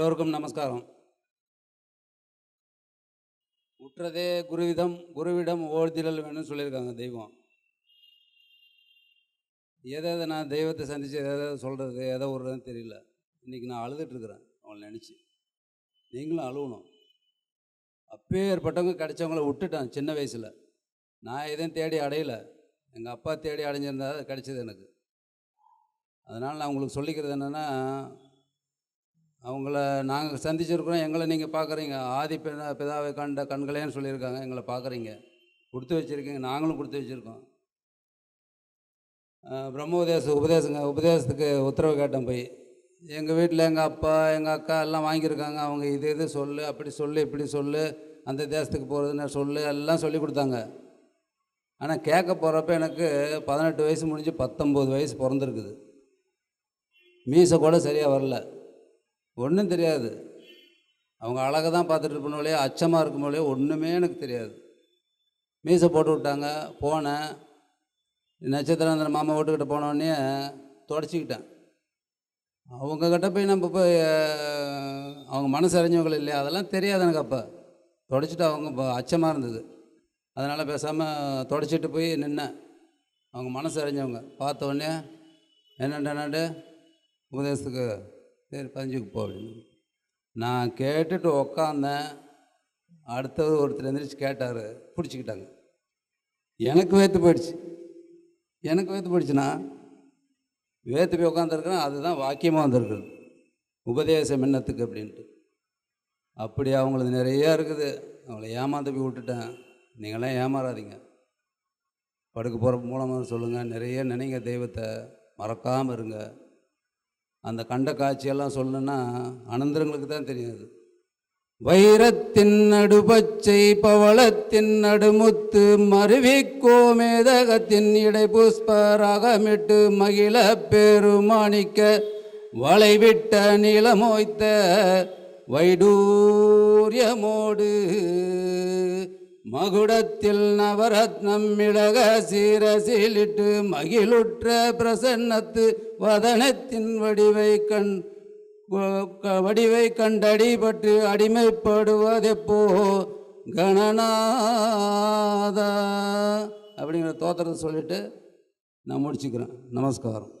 எல்லோருக்கும் நமஸ்காரம். உற்றதே குருவிதம் குருவிடம் ஓழ்திடல் வேணும்னு சொல்லியிருக்காங்க தெய்வம். எதை எதை நான் தெய்வத்தை சந்தித்து எதை சொல்கிறது எதை விட்றதுன்னு தெரியல. இன்றைக்கி நான் அழுதுட்டுருக்குறேன் அவங்கள நினச்சி. நீங்களும் அழுவணும். அப்பேற்பட்டவங்க கிடைச்சவங்கள விட்டுட்டேன் சின்ன வயசில். நான் எதையும் தேடி அடையலை. எங்கள் அப்பா தேடி அடைஞ்சிருந்தா அது கிடைச்சது எனக்கு. அதனால் நான் உங்களுக்கு சொல்லிக்கிறது என்னென்னா அவங்கள நாங்கள் சந்திச்சிருக்கிறோம். எங்களை நீங்கள் பார்க்குறீங்க ஆதி பிதா பிதாவை கண்ட கண்களேன்னு சொல்லியிருக்காங்க. எங்களை பார்க்குறீங்க கொடுத்து வச்சுருக்கீங்க. நாங்களும் கொடுத்து வச்சுருக்கோம். பிரம்மோபதேச உபதேசங்க உபதேசத்துக்கு உத்தரவு கேட்டேன் போய். எங்கள் வீட்டில் எங்கள் அப்பா எங்கள் அக்கா எல்லாம் வாங்கியிருக்காங்க. அவங்க இது இது சொல்லு அப்படி சொல்லு இப்படி சொல்லு அந்த தேசத்துக்கு போகிறதுன்னு சொல்லு எல்லாம் சொல்லி கொடுத்தாங்க. ஆனால் கேட்க போகிறப்ப எனக்கு பதினெட்டு வயசு முடிஞ்சு பத்தொம்போது வயசு பிறந்திருக்குது. மீசை கூட சரியாக வரல. ஒன்றும் தெரியாது. அவங்க அழகை தான் பார்த்துட்டு இருப்பனோலையே அச்சமாக இருக்கும்போதே ஒன்றுமே எனக்கு தெரியாது. மீசை போட்டு விட்டாங்க போனேன். நட்சத்திராந்திர மாமா வீட்டுக்கிட்ட போனோடனே தொடச்சிக்கிட்டேன். அவங்கக்கிட்ட போய் நம்ம போய் அவங்க மனசு அறிஞ்சவங்க இல்லையா அதெல்லாம் தெரியாது எனக்கு அப்போ. தொடச்சிட்டு அவங்க இப்போ அச்சமாக இருந்தது. அதனால் பேசாமல் தொடச்சிட்டு போய் நின்னேன். அவங்க மனசு அறிஞ்சவங்க பார்த்த உடனே என்னண்டு என்னண்டு உபதேசத்துக்கு சரி பதிஞ்சுக்கு போ அப்படின்னு. நான் கேட்டுட்டு உக்காந்தேன். அடுத்தது ஒருத்தர் எந்திரிச்சு கேட்டார். பிடிச்சிக்கிட்டாங்க. எனக்கு வேத்து போயிடுச்சு. எனக்கு வேத்து போயிடுச்சுன்னா வேத்து போய் உட்காந்துருக்குறேன் அதுதான் வாக்கியமாக வந்திருக்குது. உபதேசம் என்னத்துக்கு அப்படின்ட்டு. அப்படி அவங்களது நிறையா இருக்குது. அவங்கள ஏமாந்து போய் விட்டுட்டேன். நீங்களாம் ஏமாறாதீங்க. படுக்க போகிற மூலமாக சொல்லுங்கள் நிறைய நினைங்க தெய்வத்தை. மறக்காமல் இருங்க. அந்த கண்ட காட்சியெல்லாம் சொல்லணுன்னா அனந்தரங்களுக்கு தான் தெரியாது. வைரத்தின் நடுபச்சை பவளத்தின் நடுமுத்து மருவிக்கோமேதகத்தின் இடை புஷ்பராகமிட்டு மகிழ பெருமாணிக்க வளைவிட்ட நிலமோய்த்த வைடூரியமோடு. மகுடத்தில் நவரத்னம் மிளக சீரசீலிட்டு மகிழுற்ற பிரசன்னத்து வதனத்தின் வடிவை கண் க- வடிவை கண்டடிபட்டு அடிமைப்படுவதெப்போ கணநாத. அப்படிங்கிற தோத்திரத்தை சொல்லிட்டு நான் முடிச்சுக்கிறேன். நமஸ்காரம்.